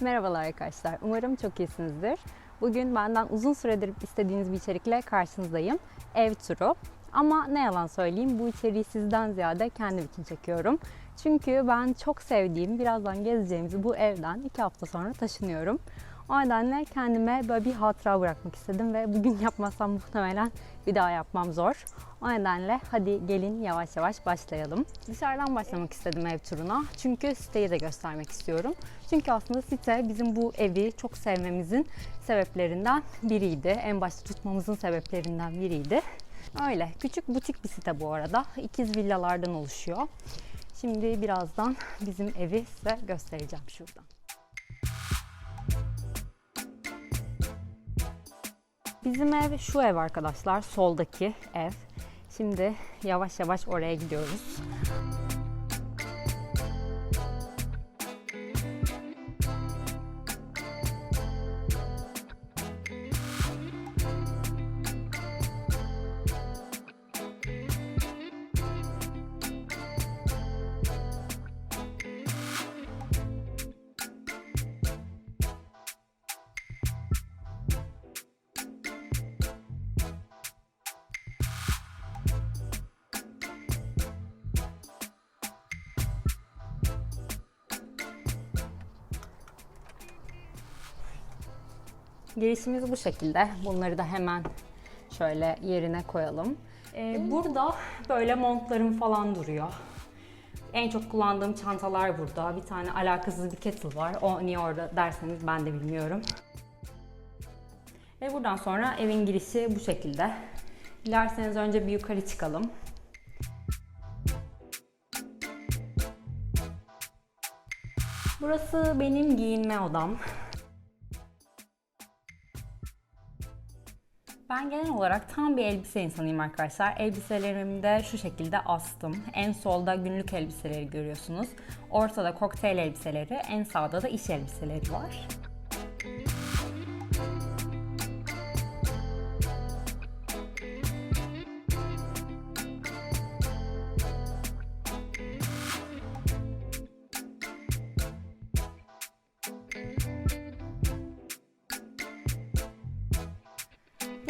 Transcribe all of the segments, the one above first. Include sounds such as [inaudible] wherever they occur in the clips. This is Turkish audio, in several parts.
Merhabalar arkadaşlar. Umarım çok iyisinizdir. Bugün benden uzun süredir istediğiniz bir içerikle karşınızdayım. Ev turu. Ama ne yalan söyleyeyim bu içeriği sizden ziyade kendim için çekiyorum. Çünkü ben çok sevdiğim, birazdan gezeceğimiz bu evden iki hafta sonra taşınıyorum. O nedenle kendime böyle bir hatıra bırakmak istedim ve bugün [laughs] yapmazsam muhtemelen bir daha yapmam zor. O nedenle hadi gelin yavaş yavaş başlayalım. Dışarıdan başlamak istedim ev turuna. Çünkü siteyi de göstermek istiyorum. Çünkü aslında site bizim bu evi çok sevmemizin sebeplerinden biriydi. En başta tutmamızın sebeplerinden biriydi. Öyle. Küçük butik bir site bu arada. İkiz villalardan oluşuyor. Şimdi birazdan bizim evi size göstereceğim şuradan. Bizim ev şu ev arkadaşlar. Soldaki ev. Şimdi yavaş yavaş oraya gidiyoruz. Girişimiz bu şekilde. Bunları da hemen şöyle yerine koyalım. Ee, burada böyle montlarım falan duruyor. En çok kullandığım çantalar burada. Bir tane alakasız bir kettle var. O niye orada derseniz ben de bilmiyorum. Ve buradan sonra evin girişi bu şekilde. Dilerseniz önce bir yukarı çıkalım. Burası benim giyinme odam. Ben genel olarak tam bir elbise insanıyım arkadaşlar. Elbiselerimi de şu şekilde astım. En solda günlük elbiseleri görüyorsunuz. Ortada kokteyl elbiseleri, en sağda da iş elbiseleri var.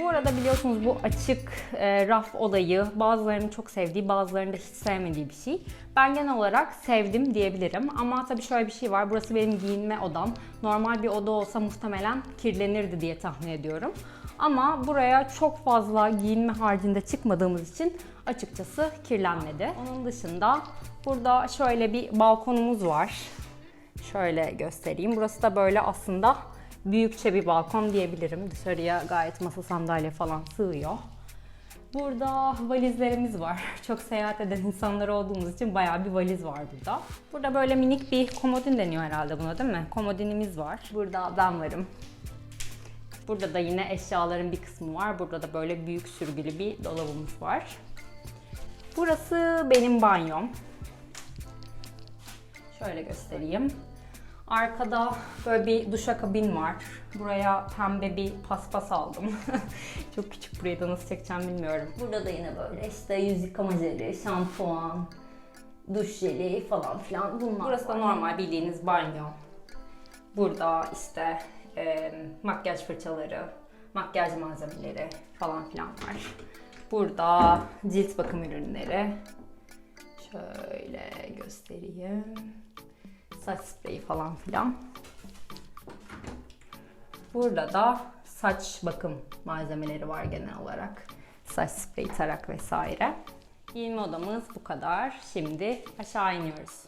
Bu arada biliyorsunuz bu açık e, raf olayı bazılarının çok sevdiği, bazılarının da hiç sevmediği bir şey. Ben genel olarak sevdim diyebilirim. Ama tabii şöyle bir şey var. Burası benim giyinme odam. Normal bir oda olsa muhtemelen kirlenirdi diye tahmin ediyorum. Ama buraya çok fazla giyinme haricinde çıkmadığımız için açıkçası kirlenmedi. Onun dışında burada şöyle bir balkonumuz var. Şöyle göstereyim. Burası da böyle aslında büyükçe bir balkon diyebilirim. Dışarıya gayet masa sandalye falan sığıyor. Burada valizlerimiz var. [laughs] Çok seyahat eden insanlar olduğumuz için bayağı bir valiz var burada. Burada böyle minik bir komodin deniyor herhalde buna değil mi? Komodinimiz var. Burada ben varım. Burada da yine eşyaların bir kısmı var. Burada da böyle büyük sürgülü bir dolabımız var. Burası benim banyom. Şöyle göstereyim. Arkada böyle bir duşakabin var. Buraya pembe bir paspas aldım. [laughs] Çok küçük burayı da nasıl çekeceğim bilmiyorum. Burada da yine böyle işte yüz yıkama jeli, şampuan, duş jeli falan filan bunlar Burası da normal bildiğiniz banyo. Burada işte e, makyaj fırçaları, makyaj malzemeleri falan filan var. Burada cilt bakım ürünleri. Şöyle göstereyim saç spreyi falan filan. Burada da saç bakım malzemeleri var genel olarak. Saç spreyi, tarak vesaire. Giyinme odamız bu kadar. Şimdi aşağı iniyoruz.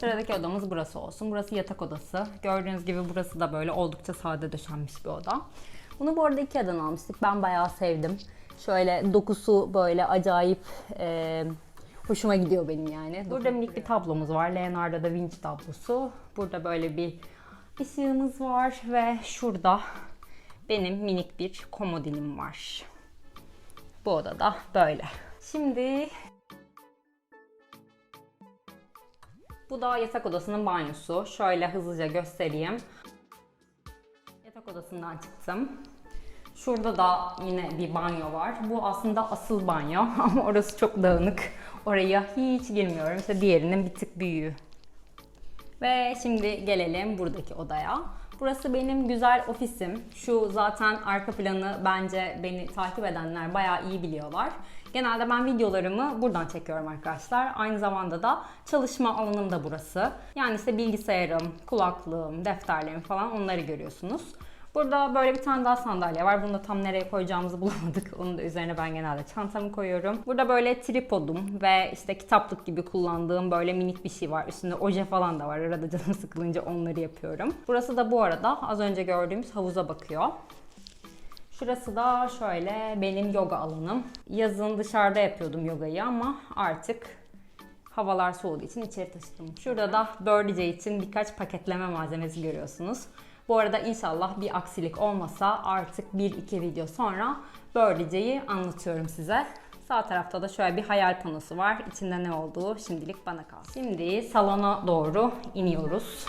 Sıradaki odamız burası olsun. Burası yatak odası. Gördüğünüz gibi burası da böyle oldukça sade döşenmiş bir oda. Bunu bu arada Ikea'dan almıştık. Ben bayağı sevdim. Şöyle dokusu böyle acayip e, hoşuma gidiyor benim yani. Burada minik bir tablomuz var. Leonardo da Vinci tablosu. Burada böyle bir ışığımız var ve şurada benim minik bir komodinim var. Bu odada böyle. Şimdi bu da yatak odasının banyosu. Şöyle hızlıca göstereyim. Odasından çıktım. Şurada da yine bir banyo var. Bu aslında asıl banyo [laughs] ama orası çok dağınık. Oraya hiç girmiyorum. İşte diğerinin bir tık büyüğü. Ve şimdi gelelim buradaki odaya. Burası benim güzel ofisim. Şu zaten arka planı bence beni takip edenler bayağı iyi biliyorlar. Genelde ben videolarımı buradan çekiyorum arkadaşlar. Aynı zamanda da çalışma alanım da burası. Yani işte bilgisayarım, kulaklığım, defterlerim falan onları görüyorsunuz. Burada böyle bir tane daha sandalye var. Bunu da tam nereye koyacağımızı [laughs] bulamadık. Onun da üzerine ben genelde çantamı koyuyorum. Burada böyle tripodum ve işte kitaplık gibi kullandığım böyle minik bir şey var. Üstünde oje falan da var. Arada canım [laughs] sıkılınca onları yapıyorum. Burası da bu arada az önce gördüğümüz havuza bakıyor. Şurası da şöyle benim yoga alanım. Yazın dışarıda yapıyordum yogayı ama artık havalar soğuduğu için içeri taşıdım. Şurada da Birdie için birkaç paketleme malzemesi görüyorsunuz. Bu arada inşallah bir aksilik olmasa artık 1-2 video sonra Birdie'yi anlatıyorum size. Sağ tarafta da şöyle bir hayal panosu var. İçinde ne olduğu şimdilik bana kalsın. Şimdi salona doğru iniyoruz.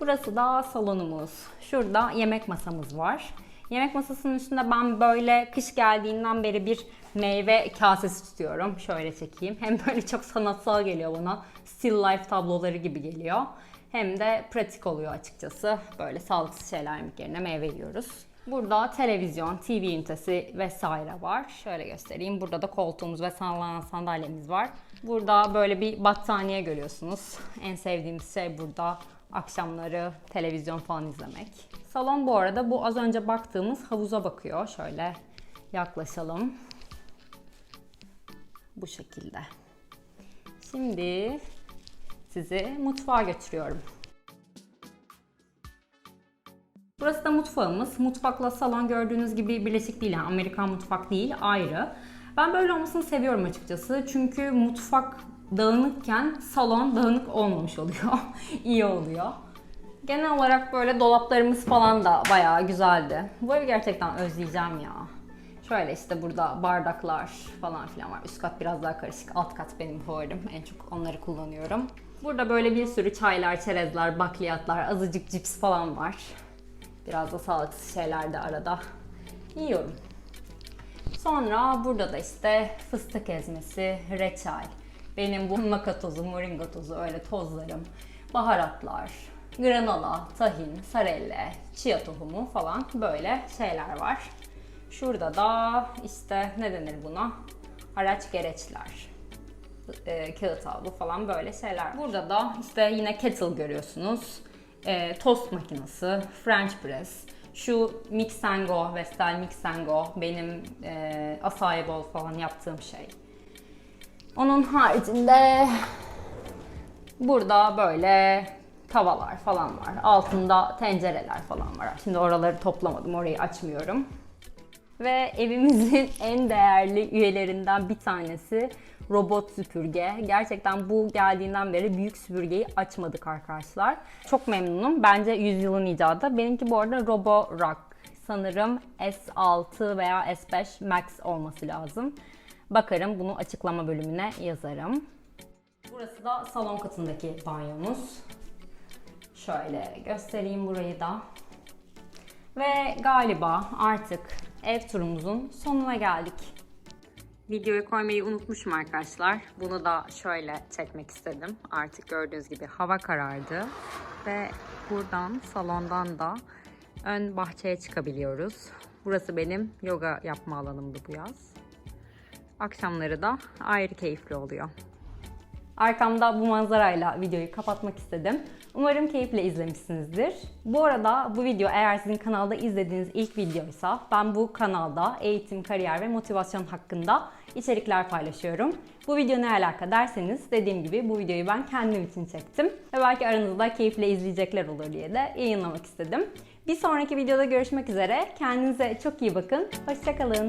Burası da salonumuz. Şurada yemek masamız var. Yemek masasının üstünde ben böyle kış geldiğinden beri bir meyve kasesi tutuyorum. Şöyle çekeyim. Hem böyle çok sanatsal geliyor bana. Still life tabloları gibi geliyor. Hem de pratik oluyor açıkçası. Böyle sağlıksız şeyler yemek yerine meyve yiyoruz. Burada televizyon, TV ünitesi vesaire var. Şöyle göstereyim. Burada da koltuğumuz ve sallanan sandalyemiz var. Burada böyle bir battaniye görüyorsunuz. En sevdiğimiz şey burada akşamları televizyon falan izlemek. Salon bu arada bu az önce baktığımız havuza bakıyor. Şöyle yaklaşalım. Bu şekilde. Şimdi sizi mutfağa götürüyorum. Burası da mutfağımız. Mutfakla salon gördüğünüz gibi birleşik değil. Yani Amerikan mutfak değil, ayrı. Ben böyle olmasını seviyorum açıkçası. Çünkü mutfak dağınıkken salon dağınık olmamış oluyor. [laughs] İyi oluyor. Genel olarak böyle dolaplarımız falan da bayağı güzeldi. Bu evi gerçekten özleyeceğim ya. Şöyle işte burada bardaklar falan filan var. Üst kat biraz daha karışık. Alt kat benim favorim. En çok onları kullanıyorum. Burada böyle bir sürü çaylar, çerezler, bakliyatlar, azıcık cips falan var. Biraz da sağlıksız şeyler de arada yiyorum. Sonra burada da işte fıstık ezmesi, reçel, benim bu [laughs] maka tozu, moringa tozu öyle tozlarım, baharatlar, granola, tahin, sarelle, chia tohumu falan böyle şeyler var. Şurada da işte ne denir buna? Araç gereçler, e, kağıt havlu falan böyle şeyler. Burada da işte yine kettle görüyorsunuz. E, tost makinesi, French press, şu Mix and Go, Vestel Mix and Go benim e, acai bowl falan yaptığım şey. Onun haricinde burada böyle tavalar falan var. Altında tencereler falan var. Şimdi oraları toplamadım, orayı açmıyorum. Ve evimizin [laughs] en değerli üyelerinden bir tanesi robot süpürge. Gerçekten bu geldiğinden beri büyük süpürgeyi açmadık arkadaşlar. Çok memnunum. Bence yüzyılın icadı. Benimki bu arada Roborock. Sanırım S6 veya S5 Max olması lazım. Bakarım bunu açıklama bölümüne yazarım. Burası da salon katındaki banyomuz. Şöyle göstereyim burayı da. Ve galiba artık ev turumuzun sonuna geldik. Videoyu koymayı unutmuşum arkadaşlar. Bunu da şöyle çekmek istedim. Artık gördüğünüz gibi hava karardı. Ve buradan salondan da ön bahçeye çıkabiliyoruz. Burası benim yoga yapma alanımdı bu yaz. Akşamları da ayrı keyifli oluyor. Arkamda bu manzarayla videoyu kapatmak istedim. Umarım keyifle izlemişsinizdir. Bu arada bu video eğer sizin kanalda izlediğiniz ilk videoysa ben bu kanalda eğitim, kariyer ve motivasyon hakkında içerikler paylaşıyorum. Bu video ne alaka derseniz dediğim gibi bu videoyu ben kendim için çektim. Ve belki aranızda keyifle izleyecekler olur diye de yayınlamak istedim. Bir sonraki videoda görüşmek üzere. Kendinize çok iyi bakın. Hoşçakalın.